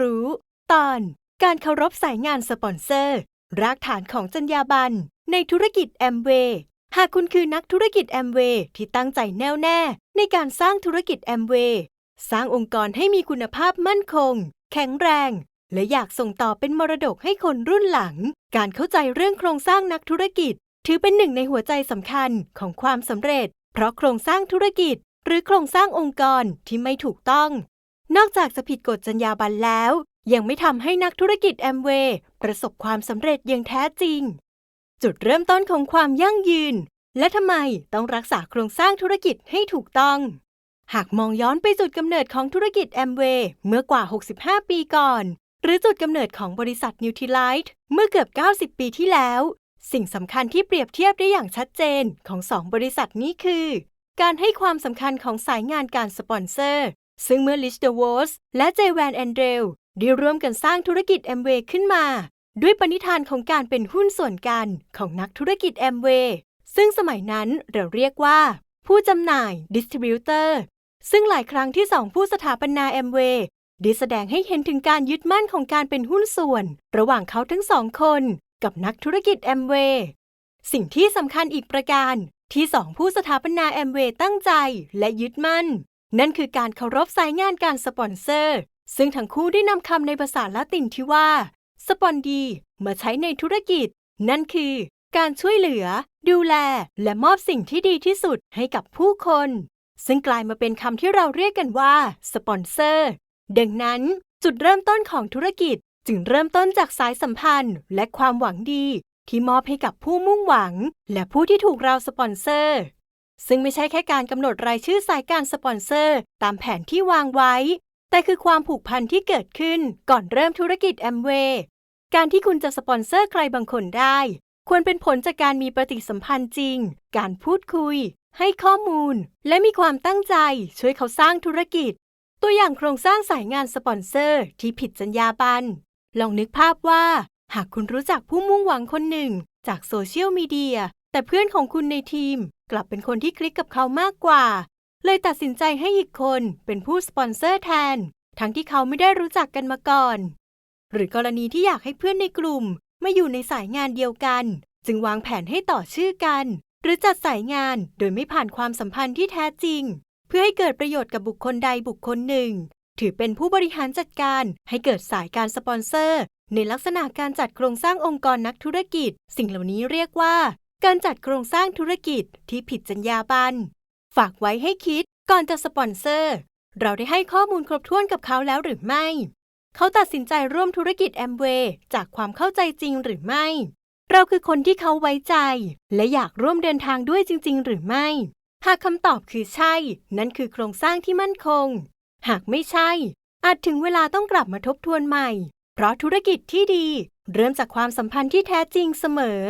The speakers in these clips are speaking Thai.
รู้ ตอน การเคารพสายงานสปอนเซอร์ รากฐานของจรรยาบรรณในธุรกิจแอมเวย์หากคุณคือนักธุรกิจแอมเวย์ที่ตั้งใจแน่วแน่ ในการสร้างธุรกิจแอมเวย์สร้างองค์กรให้มีคุณภาพมั่นคง แข็งแรง และอยากส่งต่อเป็นมรดกให้คนรุ่นหลัง การเข้าใจเรื่องโครงสร้างนักธุรกิจ ถือเป็นหนึ่งในหัวใจสำคัญของความสำเร็จ เพราะโครงสร้างธุรกิจ หรือโครงสร้างองค์กรที่ไม่ถูกต้อง นอกจากจะผิดกฎจรรยาบรรณแล้ว ยังไม่ทำให้นักธุรกิจแอมเวย์ประสบความสำเร็จอย่างแท้จริง จุดเริ่มต้นของความยั่งยืน และทำไมต้องรักษาโครงสร้างธุรกิจให้ถูกต้อง หากมองย้อนไปจุดกำเนิดของธุรกิจแอมเวย์เมื่อกว่า 65 ปีก่อน หรือจุดกำเนิดของบริษัทนิวท i ไลท์เมื่อเกือบ 90 ปีที่แล้ว สิ่งสำคัญที่เปรียบเทียบได้อย่างชัดเจนของสองบริษัทนี้คือการให้ความสำคัญของสายงานการสปอนเซอร์ ซึ่งเมื่อลิชเดวอสและเจแวนแอนเดรลได้ร่วมกันสร้างธุรกิจแอมเวย์ขึ้นมา ด้วยปณิธานของการเป็นหุ้นส่วนกันของนักธุรกิจแอมเวย์ซึ่งสมัยนั้นเราเรียกว่า ผู้จำหน่ายดิสติบิวเตอร์ซึ่งหลายครั้งที่สองผู้สถาปนาแอมเวย์ได้แสดงให้เห็นถึงการยึดมั่นของการเป็นหุ้นส่วน ระหว่างเขาทั้งสองคน กับนักธุรกิจแอมเวย์สิ่งที่สำคัญอีกประการที่สองผู้สถาปนาแอมเวย์ตั้งใจและยึดมั่น นั่นคือการเคารพสายงานการสปอนเซอร์ ซึ่งทั้งคู่ได้นำคำในภาษาละตินที่ว่าสปอนดีมาใช้ในธุรกิจ นั่นคือ การช่วยเหลือ ดูแล และมอบสิ่งที่ดีที่สุดให้กับผู้คน ซึ่งกลายมาเป็นคำที่เราเรียกกันว่าสปอนเซอร์ ดังนั้น จุดเริ่มต้นของธุรกิจจึงเริ่มต้นจากสายสัมพันธ์ และความหวังดี ที่มอบให้กับผู้มุ่งหวัง และผู้ที่ถูกเราสปอนเซอร์ ซึ่งไม่ใช่แค่การกำหนดรายชื่อสายการสปอนเซอร์ ตามแผนที่วางไว้ แต่คือความผูกพันที่เกิดขึ้นก่อนเริ่มธุรกิจแอมเวย์การที่คุณจะสปอนเซอร์ใครบางคนได้ ควรเป็นผลจากการมีปฏิสัมพันธ์จริง การพูดคุย ให้ข้อมูล และมีความตั้งใจช่วยเขาสร้างธุรกิจ ตัวอย่างโครงสร้างสายงานสปอนเซอร์ที่ผิดจรรยาบรรณลองนึกภาพว่า หากคุณรู้จักผู้มุ่งหวังคนหนึ่ง จากโซเชียลมีเดีย แต่เพื่อนของคุณในทีมกลับเป็นคนที่คลิกกับเขามากกว่า เลยตัดสินใจให้อีกคนเป็นผู้สปอนเซอร์แทน ทั้งที่เขาไม่ได้รู้จักกันมาก่อน หรือกรณีที่อยากให้เพื่อนในกลุ่มมาอยู่ในสายงานเดียวกัน จึงวางแผนให้ต่อชื่อกัน หรือจัดสายงานโดยไม่ผ่านความสัมพันธ์ที่แท้จริง เพื่อให้เกิดประโยชน์กับบุคคลใดบุคคลหนึ่ง ถือเป็นผู้บริหารจัดการให้เกิดสายการสปอนเซอร์ ในลักษณะการจัดโครงสร้างองค์กรนักธุรกิจ สิ่งเหล่านี้เรียกว่า การจัดโครงสร้างธุรกิจที่ผิดจรรยาบรรณฝากไว้ให้คิดก่อนจะสปอนเซอร์ เราได้ให้ข้อมูลครบถ้วนกับเขาแล้วหรือไม่ เขาตัดสินใจร่วมธุรกิจแอมเวย์จากความเข้าใจจริงหรือไม่ เราคือคนที่เขาไว้ใจ และอยากร่วมเดินทางด้วยจริง ๆ หรือไม่ หากคำตอบคือใช่ นั่นคือโครงสร้างที่มั่นคง หากไม่ใช่ อาจถึงเวลาต้องกลับมาทบทวนใหม่ เพราะธุรกิจที่ดี เริ่มจากความสัมพันธ์ที่แท้จริงเสมอ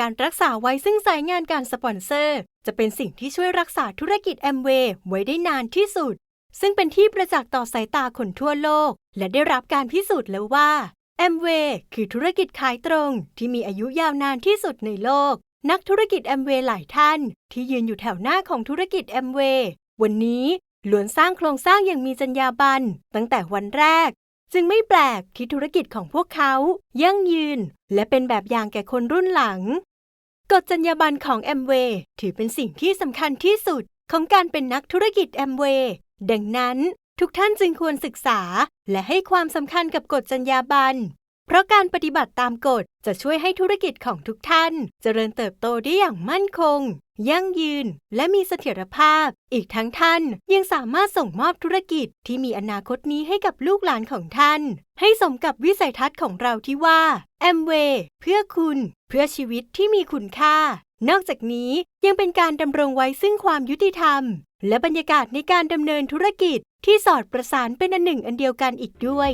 การรักษาไว้ซึ่งสายงานการสปอนเซอร์ จะเป็นสิ่งที่ช่วยรักษาธุรกิจแอมเวย์ไว้ได้นานที่สุด ซึ่งเป็นที่ประจักษ์ต่อสายตาคนทั่วโลก และได้รับการพิสูจน์แล้วว่าแอมเวย์คือธุรกิจขายตรงที่มีอายุยาวนานที่สุดในโลก นักธุรกิจแอมเวย์หลายท่าน ที่ยืนอยู่แถวหน้าของธุรกิจแอมเวย์วันนี้ล้วนสร้างโครงสร้างอย่างมีจรรยาบรรณตั้งแต่วันแรก จึงไม่แปลกที่ธุรกิจของพวกเขายั่งยืน และเป็นแบบอย่างแก่คนรุ่นหลัง กฎจรรยาบรรณของแอมเวย์ถือเป็นสิ่งที่สำคัญที่สุดของการเป็นนักธุรกิจแอมเวย์ดังนั้นทุกท่านจึงควรศึกษา และให้ความสำคัญกับกฎจรรยาบรรณ เพราะการปฏิบัติตามกฎจะช่วยให้ธุรกิจของทุกท่าน เจริญเติบโตได้อย่างมั่นคง ยั่งยืน และมีเสถียรภาพ อีกทั้งท่านยังสามารถส่งมอบธุรกิจที่มีอนาคตนี้ให้กับลูกหลานของท่าน ให้สมกับวิสัยทัศน์ของเราที่ว่าแอมเวย์เพื่อคุณ เพื่อชีวิตที่มีคุณค่า นอกจากนี้ยังเป็นการดำรงไว้ซึ่งความยุติธรรม และบรรยากาศในการดำเนินธุรกิจที่สอดประสานเป็นอันหนึ่งอันเดียวกันอีกด้วย